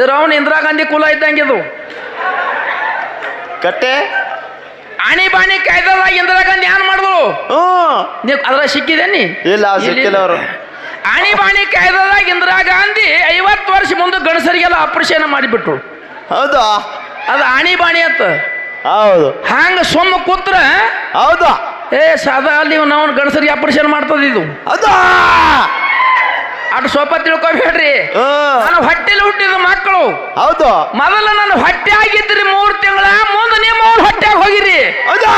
ಇದ್ರ ಅವನು ಇಂದಿರಾ ಗಾಂಧಿ ಕುಲ ಇದ್ದಂಗೆ ಇದು. ಕಟ್ಟೆ? ಆಣಿ ಬಾಣಿ ಕಾಯ್ದದಾಗ ಇಂದಿರಾ ಗಾಂಧಿ ಏನ್ ಮಾಡಿದ್ರು? ನೀವು ಅದ್ರ ಸಿಕ್ಕಿದೇನಿ ಇಲ್ಲ ಸಿಕ್ಕಿಲ್ಲ ಅವರು ಆಣಿ ಬಾಣಿ ಕಾಯ್ದದಾಗ ಇಂದಿರಾ ಗಾಂಧಿ ಐವತ್ತು ವರ್ಷ ಮುಂದೆ ಗಣಸರಿಗೆಲ್ಲ ಆಪರೇಷನ್ ಮಾಡಿಬಿಟ್ರು. ಹೌದಾ? ಅದು ಆಣಿ ಬಾಣಿ ಅಂತ. ಹೌದು. ಹಂಗ ಸುಮ್ಮ ಕೂತ್ರ ಹೌದಾ? ಏ ಸಾದಾ ನೀವು ನಾವು ಗಣಸರಿಗೆ ಆಪರೇಷನ್ ಮಾಡ್ತದ ಇದು. ಹೌದಾ? ಅಟ್ ಸ್ವಲ್ಪ ತಿಳ್ಕೊಬೇಡ್ರಿ ಹ್ಮ್ ನಾನು ಹೊಟ್ಟೆಲಿ ಹುಟ್ಟಿದ ಮಕ್ಕಳು. ಹೌದು. ಮೊದಲ ನನ್ನ ಹೊಟ್ಟೆ ಆಗಿದ್ರಿ ಮೂರು ತಿಂಗಳ ಮುಂದೆ ನಿಮ್ಮ ಅವ್ರ ಹೊಟ್ಟೆಗೆ ಹೋಗಿರಿ. ಹೌದಾ?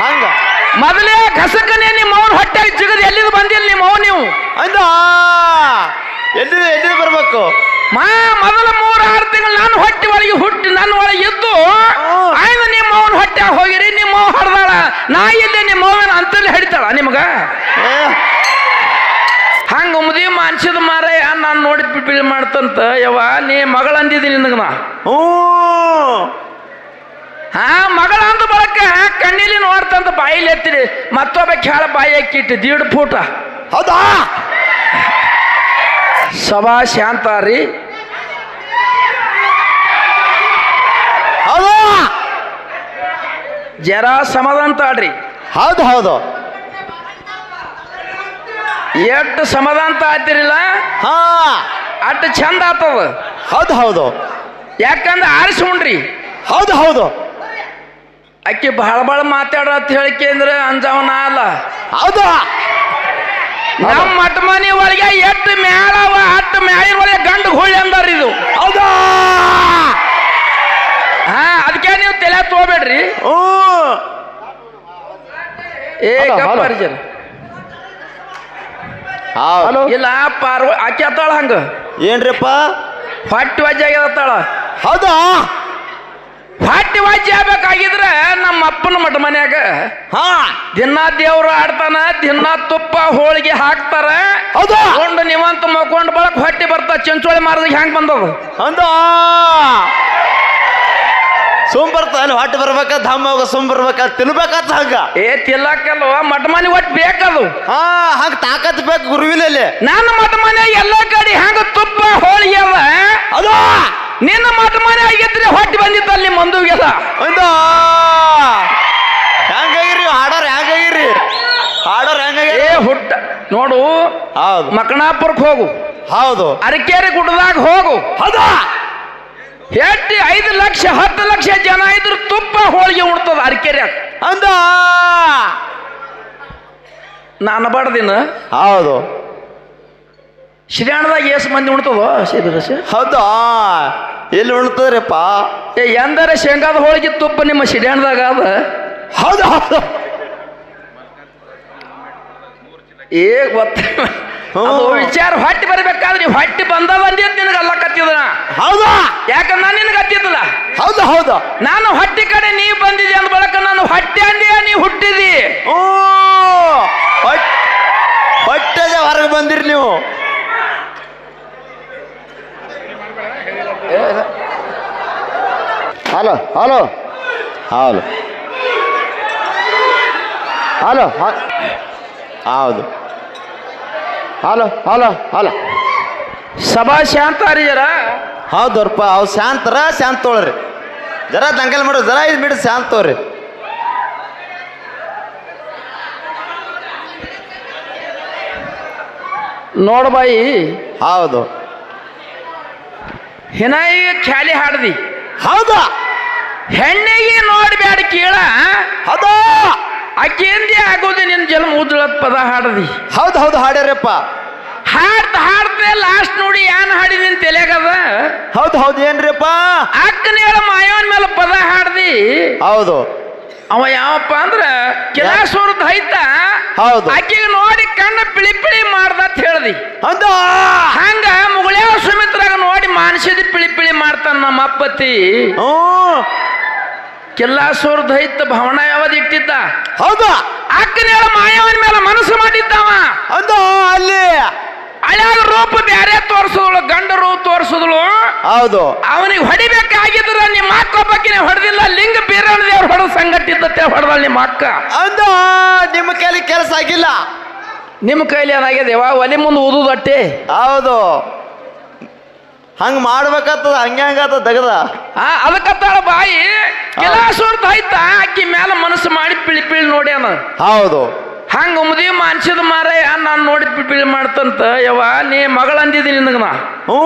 ಹಂಗ. ಮೊದಲೇ ಕಸಕನೇ ನಿಮ್ಮ ಅವ್ರ ಹೊಟ್ಟೆಗೆ ಜಿಗದ ಎಲ್ಲಿದ್ ಬಂದಿಲ್ಲ ನಿಮ್ಮ ಅವ್ ನೀವು? ಅಂದ ಎಲ್ಲಿ ಎಲ್ಲಿ ಬರ್ಬೇಕು? ಮಾ ಮೊದಲ ಮೂರು ಆರು ತಿಂಗಳು ನಾನು ಹೊಟ್ಟೆ ಒಳಗೆ ಹುಟ್ಟಿ ನನ್ನ ಒಳಗೆ ಇದ್ದು ಆಯ್ದ ನಿಮ್ಮ ಅವನ ಹೊಟ್ಟೆ ಹೋಗಿರಿ ನಿಮ್ಮ ಅವ್ ಹಡ್ದಾಳ ನಾ ಇಲ್ಲೇ ನಿಮ್ಮ ಅವನ ಅಂತಲ್ಲಿ ಹಿಡಿತಾಳ ನಿಮಗ? ಏ, ಹಂಗ ಮುದಿ ಅನ್ಸಿದ ಮಾರಯ್ಯ ನಾನು ನೋಡಿ ಬಿಳಿ ಮಾಡ್ತಂತ ಯವ್ವ ನೀ ಮಗಳ ಅಂದಿದ್ದೀನಿ ನಿನಗ ನಾ? ಹ್ಞೂ. ಹಾ ಮಗಳ ಅಂದ ಬಳಕ ಕಣ್ಣಿಲಿ ನೋಡ್ತಂತ ಬಾಯಿಲಿ ಎತ್ತಿರಿ. ಮತ್ತೊಬ್ಬ ಕೇಳ ಬಾಯಿ ಹಾಕಿಟ್ಟು ದೀಡ್ ಫೂಟ. ಹೌದಾ? ಸಭಾ ಶಾಂತ ರೀ. ಹೌದು? ಜರ ಸಮಾಧಾನ ತಾಡ್ರಿ ಹೌದು ಹೌದು. ಎಷ್ಟು ಸಮಾಧಾನ ಆಯ್ತಿರಿಲ್ಲ? ಹಾ. ಅಷ್ಟು ಚಂದ ಆತದ. ಹೌದು ಹೌದು. ಯಾಕಂದ್ರೆ ಆರಿಸ್ಕೊಂಡ್ರಿ. ಹೌದು ಹೌದು. ಅಕ್ಕಿ ಬಹಳ ಬಹಳ ಮಾತಾಡ ಅಂತ ಹೇಳಿಕೆ ಅಂದ್ರೆ ಅಂಜವನ ಅಲ್ಲ. ಹೌದು. ನಮ್ಮ ಮಠ ಮನೆ ಒಳಗೆ ಎಷ್ಟು ಮ್ಯಾಲ ಹತ್ತು ಮ್ಯಾಲಿನ ಒಳಗೆ ಗಂಡು ಹೋಳಿ ಅಂದಾರ ಇದು. ಹೌದಾ. ಹಾ ಅದಕ್ಕೆ ನೀವು ತಲೆ ತಗೋಬೇಡ್ರಿ ಓ ಏ ಹಲೋ, ಹಲೋ. ಜನ ಹೌದು. ಇಲ್ಲ ಪಾರ್ವ ಆಕೆ ಅತ್ತಾಳ ಹಂಗ? ಏನ್ರಿಪ್ಪ? ಹೊಟ್ಟಿ ಆಗ್ಯದ ಆಗ್ಯದತ್ತಾಳ ಹೌದಾ? ಹೊಟ್ಟಿ ವಜ್ಜೆ ಆಗ್ಬೇಕಾಗಿದ್ರೆ ನಮ್ಮ ಅಪ್ಪನ ಮಠ ಮನ್ಯಾಗ ಹಾ. ದಿನ ದೇವ್ರು ಆಡ್ತಾನ ದಿನ ತುಪ್ಪ ಹೋಳಿಗೆ ಹಾಕ್ತಾರ. ಹೌದಾ? ನಿವಂತ ಮಕ್ಕೊಂಡು ಬಳಕ್ ಹೊಟ್ಟಿ ಬರ್ತಾ ಚಂಚೋಳಿ ಮಾರದಾಗ ಹೆಂಗ್ ಬಂದದ? ಹೌದಾ? ಸುಮ್ ಬರ್ತಾನೆ ಹೊಟ್ಟೆ ಬರ್ಬೇಕ ಧಮ್ಮ ಹೋಗ ಸುಮ್ ಬರ್ಬೇಕ ತಿನ್ಬೇಕಂತ ಹಂಗ. ಏ ತಿಲ್ಲಕ್ಕಲ್ವ ಮಠ ಮನೆ ಒಟ್ಟು ಬೇಕದು. ಹಾ ಹಂಗ ತಾಕತ್ ಬೇಕು ಗುರುವಿನಲ್ಲಿ. ನನ್ನ ಮಠ ಮನೆ ಎಲ್ಲ ಕಡೆ ಹೆಂಗ ತುಪ್ಪ ಹೋಳಿಗೆ ಅವ. ಅದು! ನಿನ್ನ ಮಠ ಮನೆ ಆಗಿದ್ರೆ ಹೊಟ್ಟಿ ಬಂದಿತ್ತಲ್ಲ ಮಂದುಗೆಲ್ಲ ಒಂದು! ಹೆಂಗಾಗಿರಿ ಹಾಡೋರ್ ಹೆಂಗಾಗಿರಿ ಹಾಡೋರ್ ಏ ಹೆಂಗಾಗಿರಿ ಹುಟ್ಟ ನೋಡು ಹೌದು. ಮಕಣಾಪುರಕ್ಕೆ ಹೋಗು. ಹೌದು. ಅರಕೇರಿ ಗುಡ್ಡದಾಗ ಹೋಗು. ಹೌದಾ? ಎಟ್ಟಿ ಐದು ಲಕ್ಷ ಹತ್ತು ಲಕ್ಷ ಜನ ಇದ್ರು ತುಪ್ಪ ಹೋಳಿಗೆ ಉಣ್ತದ ಅರ್ಕೆರೆ. ಅಂದ. ನಾನು ಬಡ್ದಿನ. ಹೌದು. ಶ್ರೀಯಾಣದಾಗ ಎಷ್ಟು ಮಂದಿ ಉಣ್ತದೋ? ಸೇಬಿರಸ ಹೌದಾ? ಎಲ್ಲಿ ಉಣ್ತದ್ರಪ್ಪ? ಏ ಎಂದರೆ ಶೇಂಗಾದ ಹೋಳಿಗೆ ತುಪ್ಪ ನಿಮ್ಮ ಶ್ರೀಯಾಣದಾಗ ಅದ? ಹೌದು ಹೌದು. ಏ ಗೊತ್ತ ಅದು ವಿಚಾರ ಹೊಟ್ಟಿ ಬರಬೇಕಾದ್ರೆ ನೀವು ಹೊಟ್ಟಿ ಬಂದ ಬಂದಿದ್ ನಿನಗೆ ಅಲ್ಲ ಕತ್ತಿದ ಹೌದಾ? ಯಾಕಂದ್ರೆ ನಾನು ನಿನಗೆ ಹತ್ತಿದ್ದಲ್ಲ ಹೌದು ಹೌದು? ನಾನು ಹೊಟ್ಟಿ ಕಡೆ ನೀವು ಬಂದಿದ್ದೆ ಅಂದ ಬಳಕ ನಾನು ಹೊಟ್ಟೆ ಅಂದಿಯ ನೀವು ಹುಟ್ಟಿದಿ? ಓ ಹೊಟ್ಟೆ ಹೊಟ್ಟೆದೆ ಹೊರಗೆ ಬಂದಿರಿ ನೀವು. Hello hello hello. ಹಲೋ ಹೌದು. Hello hello hello. ಸಭಾ ಶಾಂತ ರೀ ಜರ. ಹೌದವ್ರಪ್ಪ ಅವು ಶಾಂತರ ಶಾಂತ ತೊಗೊಳ್ರಿ ಜರ ದಂಗಲ್ ಮಾಡ್ರಿ ಜರ ಇದು ಬಿಡು ಶಾಂತ ತೋರಿ ನೋಡ್ಬಾಯಿ ಹೌದು. ಹಿನಾಯಿ ಖ್ಯಾಲಿ ಹಾಡ್ದಿ. ಹೌದು? ಹೆಣ್ಣಿಗೆ ನೋಡ್ಬೇಡ ಕೇಳ. ಹೌದಾ? ಅಕ್ಕಿಂದಿ ಆಗೋದು ನಿನ್ನ ಜನ್ಮ ಉಜ್ಳತ್ ಪದ ಹಾಡದಿ. ಹೌದು ಹೌದು ಹಾಡ್ಯಾರಪ್ಪ. ಹಾಡ್ತ ಹಾಡ್ತೆ ಲಾಸ್ಟ್ ನೋಡಿ ಏನ್ ಹಾಡಿ ನಿನ್ ತಲೆಗದ ಹೌದು ಹೌದು ಏನ್ರಿಪ್ಪ? ಅಕ್ಕನ ಹೇಳ ಮಾಯವನ್ ಮೇಲೆ ಪದ ಹಾಡ್ದಿ. ಹೌದು. ಅವ ಯಾವಪ್ಪ ಅಂದ್ರ ಕಿಲಾಸೂರ್ದ ಐತ ಹೌದು. ಆಕಿಗೆ ನೋಡಿ ಕಣ್ಣ ಪಿಳಿ ಪಿಳಿ ಮಾಡ್ದ ಅಂತ ಹೇಳ್ದಿ. ಹೌದಾ ಹಂಗ ಮುಗುಳ್ಯಾವ ಸುಮಿತ್ರಾಗ ನೋಡಿ ಮಾನಸಿದ ಪಿಳಿ ಪಿಳಿ ಮಾಡ್ತಾನ ನಮ್ಮ ಅಪ್ಪತಿ. ಹ್ಞೂ. ಕಿಲ್ಲಾಸೂರ್ದ ಐತ ಭವನ ಯಾವ್ದು ಇಟ್ಟಿದ್ದ? ಹೌದು. ಅಕ್ಕನ ಹೇಳ ಮಾಯವನ್ ಮೇಲೆ ಮನಸ್ಸು ಮಾಡಿದ್ದವ ಹೌದಾ ಅಲ್ಲಿ ಹಳ್ಯಾಗ ರೂಪ ಬ್ಯಾರೆ ತೋರ್ಸದಳು ಗಂಡ ರೂಪ ತೋರ್ಸದಳು? ಹೌದು. ಅವನಿಗೆ ಹೊಡಿಬೇಕಾಗಿದ್ರ ನಿಮ್ಮ ಅಕ್ಕ ಒಬ್ಬಕಿನ ಹೊಡೆದಿಲ್ಲ ಲಿಂಗ ಬೀರಣ್ಣ ದೇವ್ರು ಹೊಡೆದ ಸಂಗಟ್ಟಿದ್ದತ್ತೆ ಹೊಡೆದಳ ನಿಮ್ಮ ಅಕ್ಕ. ಅಂದ ನಿಮ್ಮ ಕೈಲಿ ಕೆಲಸ ಆಗಿಲ್ಲ. ನಿಮ್ಮ ಕೈಲಿ ಏನಾಗಿದೆ? ವಾ ಒಲಿ ಮುಂದೆ ಊದುದು ಅಟ್ಟೆ. ಹೌದು. ಹಂಗ ಮಾಡ್ಬೇಕಾಗ್ತದ ಹಂಗೆ ಹಂಗಾತ ದಗದ. ಆ ಅದಕ್ಕತ್ತಾಳ ಬಾಯಿ. ಕೆಲಸ ಆಯ್ತಾ ಅಕ್ಕಿ ಮೇಲೆ ಮನಸ್ಸು ಮಾಡಿ ಪಿಳಿ ಪಿಳಿ ನೋಡ್ಯಾನ ಹೌದು. ಹಂಗ ಮುದಿ ಮಾನ್ಸಿದ ಮಾರಯ್ಯ ನಾನು ನೋಡಿ ಪಿಳಿ ಮಾಡ್ತಂತ. ಯವ್ವ ನೀ ಮಗಳ ಅಂದಿದ್ದೀನಿ ನಿನಗ ನಾ. ಹ್ಞೂ.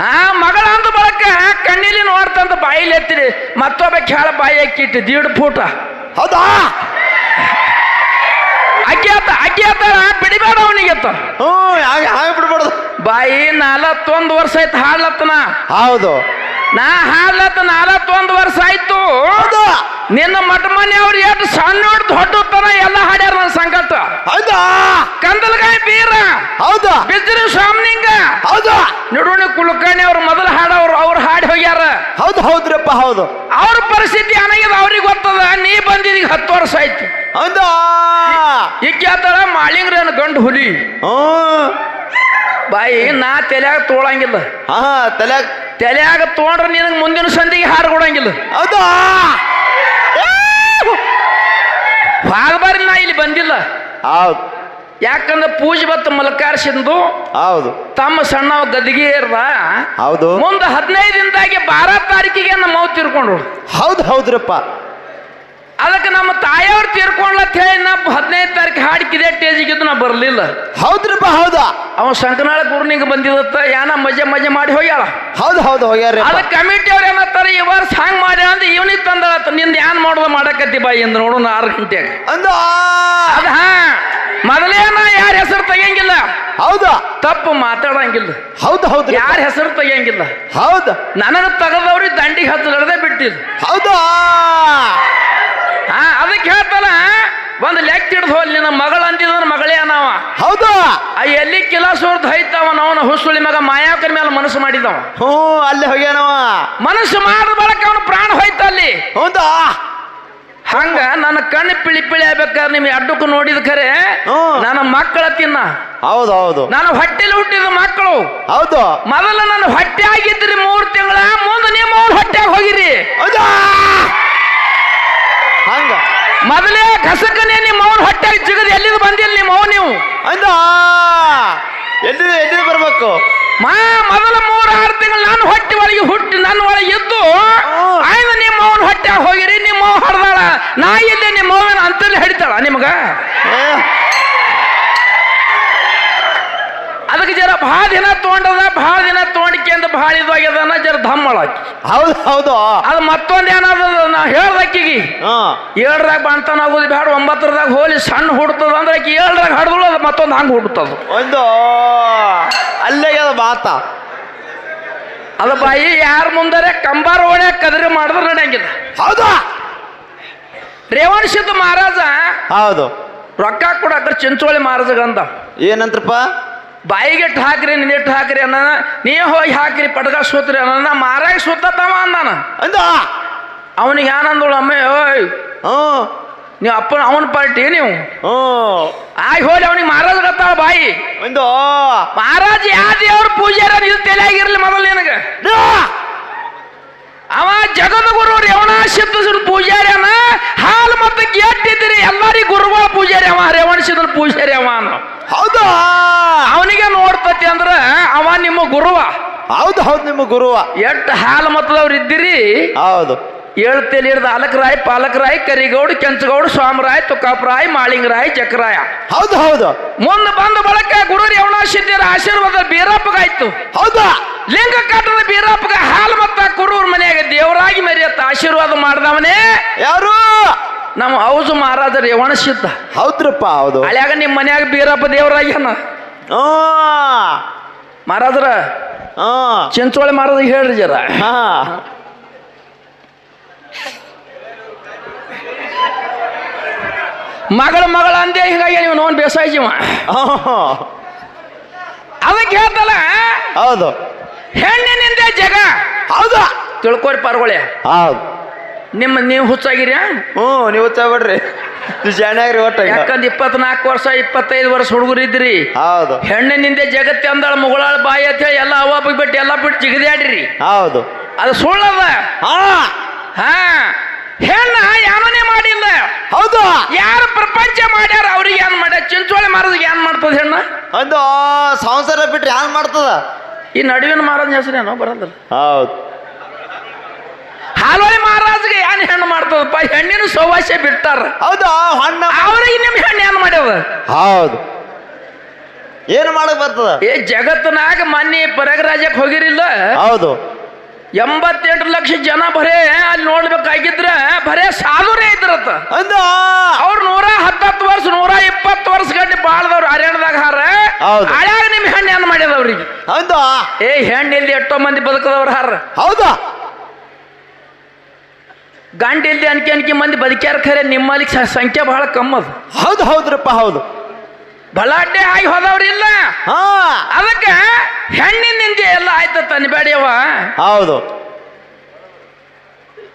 ಹಾ ಮಗಳ ಅಂದ ಬಳಕ ಕಣ್ಣಿಲಿ ನೋಡ್ತಂತ ಬಾಯಿಲಿ ಎತ್ತಿರಿ ಮತ್ತೊಬ್ಬ ಕೇಳ ಬಾಯಿ ಹಾಕಿಟ್ಟು ದೀಡ್ ಫೂಟ. ಹೌದಾ? ಅಕ್ಕಿ ಆತ ಅಕ್ಕಿ ಆತ ಬಿಡಿಬೇಡ ಅವನಿಗೆ ಹ್ಞೂ ಹಾಗೆ ಹಾಗೆ ಬಿಡ್ಬಾರ್ದು. ಬಾಯಿ ನಾಲ್ವತ್ತೊಂದು ವರ್ಷ ಆಯ್ತು ಹಾಡ್ಲತ್ತನ ಹೌದು. ನಾ ಹಾಡ್ಲತ್ತ ನಾಲ್ವತ್ತೊಂದು ವರ್ಷ ಆಯ್ತು. ಹೌದು. ನಿನ್ನ ಮಠ ಮನೆ ಅವ್ರು ಎಷ್ಟು ಸಣ್ಣ ದೊಡ್ಡ ಎಲ್ಲ ಹಾಡ್ಯಾರ ನನ್ನ ಸಂಕಟ ಹೌದಾ? ಕಂದಲ್ಗಾಯಿ ಬೀರ ಹೌದು? ಬಿದ್ದಿನ ಸ್ವಾಮಿನಿಂಗ ಹೌದು? ನಿಡುಣಿ ಕುಲಕರ್ಣಿ ಅವ್ರ ಮೊದಲು ಹಾಡವ್ರು ಅವ್ರು ಹಾಡಿ ಹೋಗ್ಯಾರ. ಹೌದು ಹೌದ್ರಪ್ಪ ಹೌದು. ಅವ್ರ ಪರಿಸ್ಥಿತಿ ಅನಗಿದ ಅವ್ರಿಗೆ ಗೊತ್ತದ ನೀ ಬಂದಿದ್ದೀಗ ಹತ್ತು ವರ್ಷ ಆಯ್ತು. ಹೌದಾ? ಆತಳ ಮಾಳಿಂಗ್ರೇನು ಗಂಡು ಹುಲಿ. ಬಾಯಿ ನಾ ತಲೆಯಾಗ ತೋಳಂಗಿಲ್ಲ. ಹಾ ತಲೆಯಾಗ ತಲೆಯಾಗ ತೋಂಡ್ರೆ ನಿನಗೆ ಮುಂದಿನ ಸಂದಿಗೆ ಹಾಡು ಕೊಡಂಗಿಲ್ಲ. ಹೌದಾ? ಬಾರಿ ನಾ ಇಲ್ಲಿ ಬಂದಿಲ್ಲ. ಹೌದು. ಯಾಕಂದ್ರೆ ಪೂಜೆ ಬತ್ತ ಮಲಕಾರ್ಸಿಂದು ಹೌದು. ತಮ್ಮ ಸಣ್ಣ ಗದಿಗೆ ಇರ್ದ ಹೌದು. ಮುಂದೆ ಹದಿನೈದು ದಿನದಾಗಿ ಬಾರ ತಾರೀಕಿಗೆ ನಮ್ಮ ಅವ್ ತೀರ್ಕೊಂಡ್ರು. ಹೌದು ಹೌದ್ರಪ್ಪ. ಅದಕ್ಕೆ ನಮ್ಮ ತಾಯಿಯವ್ರು ತೀರ್ಕೊಂಡ್ಲತ್ ಹೇಳಿ ನಾ ಹದಿನೈದು ತಾರೀಕು ಹಾಡಿಕಿದೆ ಟೇಜಿಗಿದ್ದು ನಾ ಬರಲಿಲ್ಲ. ಹೌದ್ರಪ್ಪ ಹೌದಾ? ಅವ ಶಂಕನಾಳ ಗುರುನಿಂಗ ಬಂದಿದತ್ತ ಯಾನ ಮಜೆ ಮಜೆ ಮಾಡಿ ಹೋಗ್ಯಾಳ. ಹೌದು ಹೌದು ಹೋಗ್ಯಾರ ಅದ ಕಮಿಟಿ ಅವ್ರು ಏನತ್ತಾರ ಈ ವರ್ಷ ಹಂಗ್ ಮಾಡಿ ಅಂತ ಇವನಿಗೆ ತಂದಳತ್ತ ನಿಂದ ಏನ್ ಮಾಡೋದು ಮಾಡಕತ್ತಿ ಬಾಯಿ ಎಂದು ನೋಡೋಣ ಆರು ಗಂಟೆಗೆ ಅಂದ? ಅದ ಹಾ ಮೊದಲೇನ ಯಾರ ಹೆಸರು ತೆಗಿಯಂಗಿಲ್ಲ. ಹೌದು? ತಪ್ಪು ಮಾತಾಡಂಗಿಲ್ಲ. ಹೌದು ಹೌದು ಯಾರ ಹೆಸರು ತೆಗಿಯಂಗಿಲ್ಲ. ಹೌದು. ನನಗೆ ತಗದವ್ರಿ ದಂಡಿಗೆ ಹತ್ತಲಡದೆ ಬಿಟ್ಟಿದ್ದು. ಹೌದಾ? ಹಾ ಅದಕ್ಕೆ ಹೇಳ್ತಾನ ಒಂದು ಲೆಕ್ಕ ಹಿಡ್ದು ಹೋಲ್ ನಿನ್ನ ಮಗಳ ಅಂದಿದ್ರೆ ಮಗಳೇ ಅನವ ಹೌದಾ. ಆ ಎಲ್ಲಿ ಕಿಲಾಸೂರ್ದು ಹೈತವ ಅವನ ಹುಸುಳಿ ಮಗ ಮಾಯಾಕನ ಮೇಲೆ ಮನಸ್ಸು ಮಾಡಿದವ ಹ್ಞೂ ಅಲ್ಲಿ ಹೋಗ್ಯಾನವ. ಮನಸ್ಸು ಮಾಡಿದ ಬಳಕ ಅವನ ಪ್ರಾಣ ಹೋಯ್ತ ಅಲ್ಲಿ. ಹೌದಾ? ಹಂಗ ನನ್ನ ಕಣ್ಣು ಪಿಳಿ ಪಿಳಿ ಆಗ್ಬೇಕಾದ್ರೆ ನಿಮ್ಗೆ ಅಡ್ಡಕ್ಕೂ ನೋಡಿದ ಖರೆ. ನನ್ನ ಮಕ್ಕಳ ತಿನ್ನ. ಹೌದು ಹೌದು. ನಾನು ಹೊಟ್ಟೆಲಿ ಹುಟ್ಟಿದ ಮಕ್ಕಳು. ಹೌದು. ಮೊದಲು ನನ್ನ ಹೊಟ್ಟೆ ಆಗಿದ್ರಿ ಮೂರು ತಿಂಗಳ ಮುಂದೆ ನಿಮ್ಮ ಹೊಟ್ಟೆ ಹೊಟ್ಟೆಗೆ ಹೋಗಿರಿ. ಹೌದಾ? ಹಂಗ. ಮೊದಲೇ ಕಸಕನೇ ನಿಮ್ಮ ಅವನ ಹೊಟ್ಟೆಗೆ ಚಿಗದು ಎಲ್ಲಿದು ಬಂದಿಲ್ಲ ನಿಮ್ಮ ಅವ್ ನೀವು? ಅಂದ? ಎಲ್ಲಿ ಎಲ್ಲಿ ಬರ್ಬೇಕು? ಮಾ ಮೊದಲ ಮೂರು ಆರು ತಿಂಗಳು ನನ್ನ ಹೊಟ್ಟೆ ಒಳಗೆ ಹುಟ್ಟಿ ನನ್ನ ಒಳಗೆ ಇದ್ದು. ಆಯ್ತು ನಿಮ್ಮ ಅವನ ಹೊಟ್ಟೆ ಹೋಗಿರಿ ನಿಮ್ಮ ಅವ್ ಹೊಡೆದಾಳ. ನಾ ಇದ್ದೆ ನಿಮ್ಮ ಅವನ ಅಂತಲ್ಲಿ ಹಿಡಿತಾಳ ನಿಮಗ. ಅದಕ್ಕೆ ಜರ ಭಾಳ ದಿನ ತೊಗೊಂಡದ ಭಾಳ ದಿನ ತೊಗೊಂಡಿಕೆಂದು ಭಾಳ ಇದಾಗ್ಯದನ ಜರ ಧಮ್ಮಳಾಕಿ ಹೌದು ಹೌದು. ಅದು ಮತ್ತೊಂದು ಏನಾದ ನಾ ಹೇಳ್ದಕ್ಕಿಗಿ. ಹಾ. ಏಳ್ರಾಗ ಬಂತನ ಆಗೋದು ಬೇಡ ಒಂಬತ್ತರದಾಗ ಹೋಲಿ ಸಣ್ಣ ಹುಡ್ತದ ಅಂದ್ರೆ ಆಕಿ ಏಳ್ರಾಗ ಹಡ್ದಳು ಅದು ಮತ್ತೊಂದು ಹಂಗೆ ಹುಡ್ತದ. ಒಂದು ಅಲ್ಲೇ ಅದು ಮಾತ. ಅದು ಬಾಯಿ ಯಾರ ಮುಂದರೆ ಕಂಬಾರ ಓಣೆ ಕದರಿ ಮಾಡಿದ್ರೆ ನಡೆಯಂಗಿಲ್ಲ. ಹೌದಾ? ರೇವಣ ಸಿದ್ಧ ಮಹಾರಾಜ ಹೌದು. ರೊಕ್ಕ ಕೊಡಕ್ರ ಚಿಂಚೋಳಿ ಮಹಾರಾಜಗಂದ. ಏನಂತ್ರಪ್ಪ? ಬಾಯಿಗೆ ಇಟ್ಟು ಹಾಕ್ರಿ ನಿನ್ನಿಟ್ಟು ಹಾಕ್ರಿ ಅನ್ನ ನೀ ಹೋಗಿ ಹಾಕ್ರಿ ಪಟಕ ಸೂತ್ರಿ ಅನ್ನ ಮಾರಾಗಿ ಸುತ್ತತ್ತವ ಅಂದಾನ. ಅಂದ? ಅವನಿಗೆ ಏನಂದಳು ಅಮ್ಮ ಓಯ್ ಹ್ಞೂ ನೀವು ಅಪ್ಪನ ಅವನ ಪಾರ್ಟಿ ನೀವು? ಹ್ಞೂ ಆಗಿ ಹೋಗಿ ಅವನಿಗೆ ಮಹಾರಾಜ ಗೊತ್ತಾವ ಬಾಯಿ. ಒಂದು ಮಹಾರಾಜ ಯಾ ದೇವ್ರ ಪೂಜಾರ ಇದು ತಲೆಯಾಗಿರ್ಲಿ ಮೊದಲು ನಿನಗೆ! ಅವ ಜಗದ್ಗುರು ಪೂಜಾರಿ ಪೂಜಾರ್ಯನ ಹಾಲು ಮತ್ತು ಇದ್ದೀರಿ ಎಲ್ಲರಿಗೂ ಗುರುಗಳ ಪೂಜಾರಿ ಅವ ರೇವಣ ಸಿದ್ಧ ಪೂಜಾರಿ ಅವ ಅನ್ನೋ ಹೌದಾ? ಅವನಿಗೆ ನೋಡ್ತತಿ ಅಂದ್ರೆ ಅವ ನಿಮ್ಮ ಗುರುವ. ಹೌದು ಹೌದು ನಿಮ್ಮ ಗುರುವ. ಎಷ್ಟು ಹಾಲು ಮತದವ್ರು ಇದ್ದೀರಿ? ಹೌದು. ಏಳು ತಲೆ ಹಿಡ್ದು ಅಲಕರಾಯ್ ಪಾಲಕರಾಯ್ ಕರಿಗೌಡ ಕೆಂಚಗೌಡ ಸ್ವಾಮರಾಯ್ ತುಕಾಪರಾಯ್ ಮಾಳಿಂಗರಾಯ್ ಚಕ್ರಾಯ ಹೌದು ಹೌದು. ಮುಂದೆ ಬಂದ ಬಳಕ ಗುರು ರೇವಣಾಸಿದ್ಯರ ಆಶೀರ್ವಾದ ಬೀರಪ್ಪಗಾಯ್ತು ಹೌದಾ ಲಿಂಗ ಕಟ್ಟದ ಬೀರಪ್ಪಗ ಹಾಲು ಮತ್ತ ಕುರೂರ್ ಮನೆಯಾಗ ದೇವರಾಗಿ ಮರಿಯತ್ತ ಆಶೀರ್ವಾದ ಮಾಡ್ದವನೇ ಯಾರು ನಮ್ಮ ಮಹಾರಾಜ ರೇವಣಸಿದ್ದ ಹೌದ್ರಪ್ಪ ಹೌದು. ಹಳ್ಯಾಗ ನಿಮ್ಮ ಮನ್ಯಾಗ ಬೀರಪ್ಪ ದೇವರಾಗ್ಯಾನ. ಮಹಾರಾಜರ ಹ್ಞೂ ಚಿಂಚೋಳಿ ಮಹಾರಾಜ ಹೇಳ್ರಿ ಜರ. ಹಾ. ಮಗಳ ಮಗಳ ಅಂದೆ ಹೀಗಾಗಿ ನೀವು ನೋನ್ ಬೇಸಾಯ ಜೀವ. ಅದಕ್ಕೆ ಹೇಳ್ತಲ್ಲ ಹೌದು. ಹೆಣ್ಣಿನಿಂದ ಜಗ. ಹೌದು. ತಿಳ್ಕೊರಿ ಪಾರ್ಗೊಳೆ ಹೌದು. ನಿಮ್ಮ ನೀವು ಹುಚ್ಚಾಗಿರ್ಯಾ? ಹ್ಞೂ ನೀವು ತಗೊಳ್ರಿ ಒಟ್ಟ ಯಾಕಂದ್ರೆ ಇಪ್ಪತ್ನಾಲ್ಕು ವರ್ಷ ಇಪ್ಪತ್ತೈದು ವರ್ಷ ಹುಡುಗರು ಇದ್ರಿ. ಹೌದು. ಹೆಣ್ಣಿನಿಂದ ಜಗತ್ತೆ ಅಂದಳ ಮುಗಳಾಳ ಬಾಯಿ ಅಂತ ಹೇಳಿ ಎಲ್ಲ ಅವಾಗ ಬಿಟ್ಟು ಎಲ್ಲ ಬಿಟ್ಟು ಜಿಗದ್ಯಾಡ್ರಿ. ಹೌದು. ಅದು ಸುಳ್ಳದ. ಹಾ. ಹಾ. ಹೆಣ್ಣ ಯಾವನೇ ಮಾಡಿಲ್ಲ. ಹೌದು. ಯಾರು ಪ್ರಪಂಚ ಮಾಡ್ಯಾರ ಅವ್ರಿಗೆ ಏನ್ ಮಾಡ್ಯಾರ? ಚಿಂಚೋಳಿ ಮಾರೋದಕ್ಕೆ ಏನ್ ಮಾಡ್ತದ ಹೆಣ್ಣ? ಅದು ಸಂಸಾರ ಬಿಟ್ರೆ ಯಾರು ಮಾಡ್ತದ? ಈ ನಡುವಿನ ಮಹಾರಾಜನ ಹೆಸರೇನೋ ಬರಲ್ಲ ಹೌದು. ಹಾಲೋಳಿ ಮಹಾರಾಜ್ಗೆ ಏನ್ ಹೆಣ್ಣು ಮಾಡ್ತದಪ್ಪ? ಹೆಣ್ಣಿನ ಸೌವಾಸ್ಯ ಬಿಡ್ತಾರ. ಹೌದಾ? ಹಣ್ಣ ಅವ್ರಿಗೆ ನಿಮ್ ಹೆಣ್ಣು ಏನ್ ಮಾಡ್ಯಾವ? ಹೌದು. ಏನು ಮಾಡಕ್ ಬರ್ತದ? ಏ ಜಗತ್ತಿನಾಗ ಮೊನ್ನೆ ಪ್ರಯಾಗರಾಜಕ್ಕೆ ಹೋಗಿರಿಲ್ಲ? ಹೌದು. ಎಂಬತ್ತೆಂಟು ಲಕ್ಷ ಜನ ಬರೇ ಅಲ್ಲಿ ನೋಡ್ಬೇಕಾಗಿದ್ರ ಬರೇ ಸಾಧುರೇ ಇದ್ರತ್ತ. ಅಂದ? ಅವ್ರು ನೂರ ಹತ್ತತ್ತು ವರ್ಷ ನೂರ ಇಪ್ಪತ್ತು ವರ್ಷ ಗಂಟೆ ಬಾಳ್ದವ್ರು ಹರ್ಯಾಣದಾಗ ಹಾರ. ಹಳ್ಯಾಗ ನಿಮ್ ಹೆಣ್ಣು ಏನ್ ಮಾಡ್ಯದ ಅವ್ರಿಗೆ? ಹೌದಾ ಏ ಹೆಣ್ಣು ಇಲ್ಲಿ ಎಷ್ಟೋ ಮಂದಿ ಬದುಕದವ್ರು ಹಾರ. ಹೌದು? ಗಂಡ ಇಲ್ದೆ ಅನ್ಕೆ ಅನ್ಕೆ ಮಂದಿ ಬದುಕ್ಯಾರ ಖರೆ ನಿಮ್ಮಲ್ಲಿ ಸಂಖ್ಯೆ ಬಹಳ ಕಮ್ಮದು ಹೌದು ಹೌದ್ರಪ್ಪ ಹೌದು. ಬಲಾಟೆ ಆಗಿ ಹೋದವ್ರಿಲ್ಲ. ಹಾ. ಅದಕ್ಕೆ ಹೆಣ್ಣಿನಿಂದ ಎಲ್ಲ ಆಯ್ತ ತನ್ಬೇಡಿಯವ. ಹೌದು.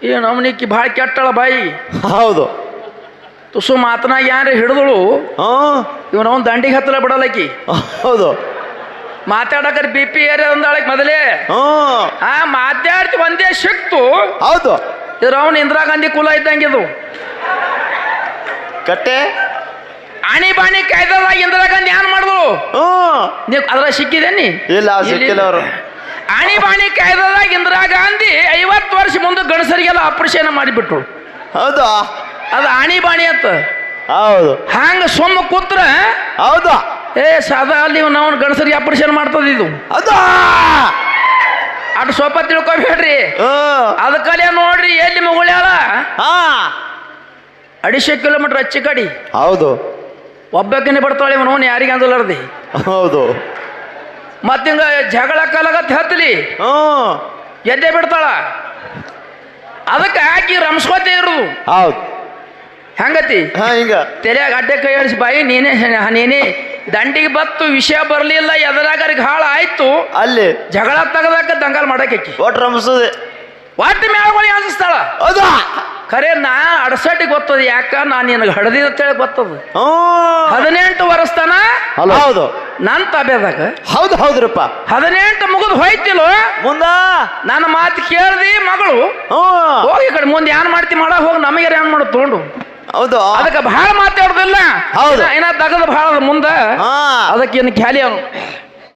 ಏನು ಅವನಿಕ್ಕಿ ಭಾಳ ಕೆಟ್ಟಳ ಬಾಯಿ? ಹೌದು. ತುಸು ಮಾತನಾಗ ಯಾರು ಹಿಡಿದಳು? ಇವನ ಅವ್ನು ದಂಡಿಗೆ ಹತ್ತಲ ಬಿಡಲಕ್ಕಿ ಹೌದು. ಮಾತಾಡಕರ್ ಬಿ ಪಿ ಏರಿಯಾ ಮೊದಲೇ. ಹಾ. ಮಾತಾಡ್ತಿ ಒಂದೇ ಸಿಕ್ತು ಹೌದು. ಇದ್ರ ಅವನು ಇಂದಿರಾ ಗಾಂಧಿ ಕುಲ ಇದ್ದಂಗಿದು ಕಟ್ಟೆ? ಆಣಿ ಬಾಣಿ ಕಾಯ್ದಲ್ಲ ಇಂದಿರಾ ಗಾಂಧಿ ಏನ್ ಮಾಡಿದ್ರು? ನೀವು ಅದ್ರ ಸಿಕ್ಕಿದೇನಿ? ಇಲ್ಲ ಸಿಕ್ಕಿಲ್ಲ ಅವರು. ಆಣಿ ಬಾಣಿ ಕಾಯ್ದಲ್ಲ ಇಂದಿರಾ ಗಾಂಧಿ ಐವತ್ತು ವರ್ಷ ಮುಂದೆ ಗಣಸರಿಗೆಲ್ಲ ಆಪರೇಷನ್ ಮಾಡಿಬಿಟ್ರು. ಹೌದು? ಅದು ಆಣಿ ಬಾಣಿ ಅಂತ. ಹೌದು. ಹಂಗ ಸುಮ್ಮ ಕೂತ್ರ ಹೌದು? ಏ ಸಾದಾ ಅಲ್ಲಿ ನಾವು ಗಣಸರಿಗೆ ಆಪರೇಷನ್ ಮಾಡ್ತದ ಇದು. ಹೌದು? ಅಟ್ ಸ್ವಲ್ಪ ತಿಳ್ಕೊಬೇಡ್ರಿ. ಅದಕ್ಕಲೇ ನೋಡ್ರಿ ಎಲ್ಲಿ ಮಗುಳ್ಯಾಳ? ಹಾ. ಅಡಿಶೆ ಕಿಲೋಮೀಟರ್ ಹಚ್ಚಿ ಕಡಿ. ಹೌದು. ಒಬ್ಬಕ್ಕಿನ ಬರ್ತಾಳೆ ಇವನು ಯಾರಿಗೆ ಅಂದಲಾರ್ದಿ? ಹೌದು. ಮತ್ತಿಂಗ ಜಗಳ ಕಾಲಾಗತ್ತೆ ಹತ್ತಲಿ ಹ್ಮ್ ಎದ್ದೆ ಬಿಡ್ತಾಳ? ಅದಕ್ಕೆ ಹಾಕಿ ರಮಸ್ಕೋತೆ ಇರೋದು. ಹೌದು. ಹೆಂಗತಿ? ಹಾ ಹಿಂಗ. ತಲೆಯಾಗ ಅಡ್ಡೆ ಕೈ ಆಡಿಸಿ ಬಾಯಿ ನೀನೇ ನೀನೇ. ದಂಡಿಗೆ ಬತ್ತು ವಿಷಯ ಬರಲಿಲ್ಲ ಎದರಾಗರಿಗೆ ಹಾಳ ಆಯ್ತು. ಅಲ್ಲಿ. ಜಗಳ ತೆಗದಾಕ ದಂಗಲ್ ಮಾಡಕ್ಕೆ ಒಟ್ಟು ರಮಿಸೋದೆ. ಒಟ್ಟು ಮ್ಯಾಳ್ಗಳಿಗೆ ಅನ್ಸ್ತಾಳ ಅದು ಖರೆ ನಾ ಅಡಸಟ್ಟಿ ಗೊತ್ತದ ಯಾಕ ನಾನು ನಿನಗೆ ಹಡದಿದ ಅಂತೇಳಿ ಗೊತ್ತದ. ಹದಿನೆಂಟು ವರ್ಷತನ ಹೌದು. ನನ್ನ ತಬೇದಾಗ ಹೌದು ಹೌದ್ರಪ್ಪ. ಹದಿನೆಂಟು ಮುಗಿದು ಹೋಯ್ತಿಲ್ಲ? ಮುಂದ? ನನ್ನ ಮಾತು ಕೇಳ್ದಿ ಮಗಳು. ಹೋಗಿ ಕಡೆ ಮುಂದೆ ಏನ್ ಮಾಡ್ತಿ ಮಾಡ ಹೋಗಿ ನಮಗೆ ಏನ್ ಮಾಡು ತೊಗೊಂಡು. ಹೌದು. ಅದಕ್ಕೆ ಬಹಳ ಮಾತಾಡೋದಿಲ್ಲ. ಹೌದು. ಏನಾದ್ರ ತಗದ ಬಹಳ ಮುಂದ. ಹಾ. ಅದಕ್ಕೆ ಏನು ಖ್ಯಾಲಿ ಅವನು